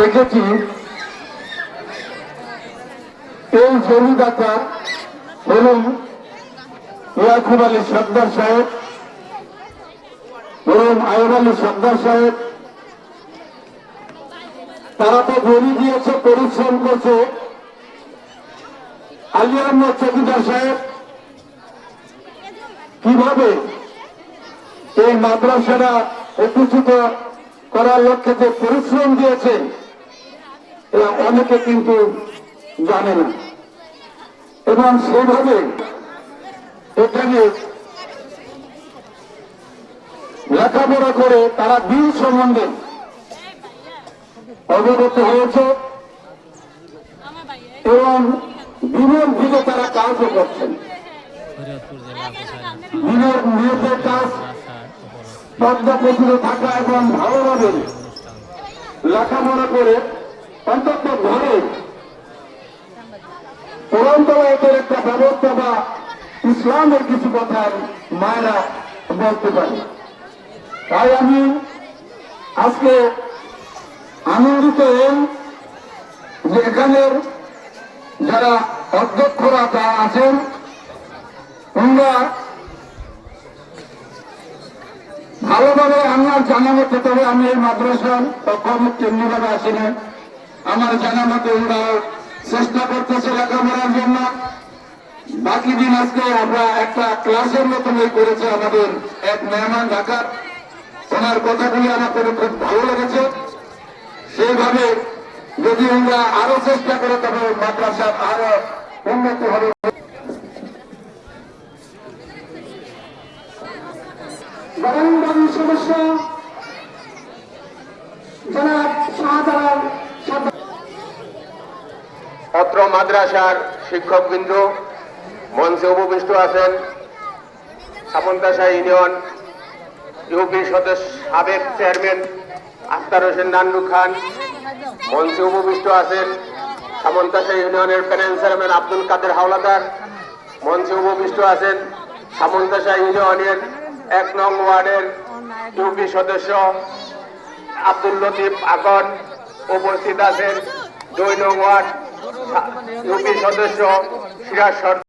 দেখেছি এই জমিদাতা হলেন ইয়াকুব আলী সর্দার সাহেব এবং আয়ব আলী সর্দার সাহেব। তারা তো জমি দিয়েছে, পরিশ্রম করছে। আলী আহমদ চৌকিদার সাহেব, কীভাবে এই মাদ্রাসাটা একত্রিত করার লক্ষ্যে যে পরিশ্রম দিয়েছে এরা অনেকে কিন্তু জানে না। এবং সেভাবে এখানে লেখাপড়া করে তারা দিন সম্বন্ধে অবগত হয়েছে এবং দিনের দিকে তারা কাজও করছেন। দিনের মেয়েদের কাজ পদ্মা পথিত থাকা এবং ভালোভাবে লেখাপড়া করে অন্তত ঘরে। পরম্পরায়তের একটা ব্যবস্থা বা ইসলামের কিছু কথা মায়েরা বলতে পারে। তাই আমি আজকে আনন্দিত যে এখানের যারা অধ্যক্ষরা যারা আছেন ওনারা ভালোভাবে আমার জানা মতে তবে আমি এই মাদ্রাসার কখনো তেমনিভাবে আসি না আমার জানা মতে ওরাও চেষ্টা করতেছে লেখাপড়ার জন্য। বাকি দিন আজকে আমরা একটা ক্লাসের মতন এই করেছে আমাদের এক মেহমান ঢাকার ওনার কথাগুলি আমাদের খুব ভালো লেগেছে। সেইভাবে যদি আমরা আরও চেষ্টা করে, তবে মাদ্রাসার আরও উন্নতি হবে। বাগানবাড়ির সদস্য জনাব শাহজালাল সর্দার অত্র মাদ্রাসার শিক্ষকবৃন্দ, মঞ্চে উপবিষ্ট আছেন সামন্তাসা ইউনিয়ন ইউপি সদস্য, সাবেক চেয়ারম্যান আখতার হোসেন নান্নু খান। মঞ্চে উপবিষ্ট আছেন সামন্তাসা ইউনিয়নের প্যানেল চেয়ারম্যান আব্দুল কাদের হাওলাদার। মঞ্চে উপবিষ্ট আছেন সামন্তাসা ইউনিয়নের এক নং ওয়ার্ডের ইউপি সদস্য আব্দুল লতিফ আকন। উপস্থিত আছেন দুই নং ওয়ার্ড সদস্য সিরাজ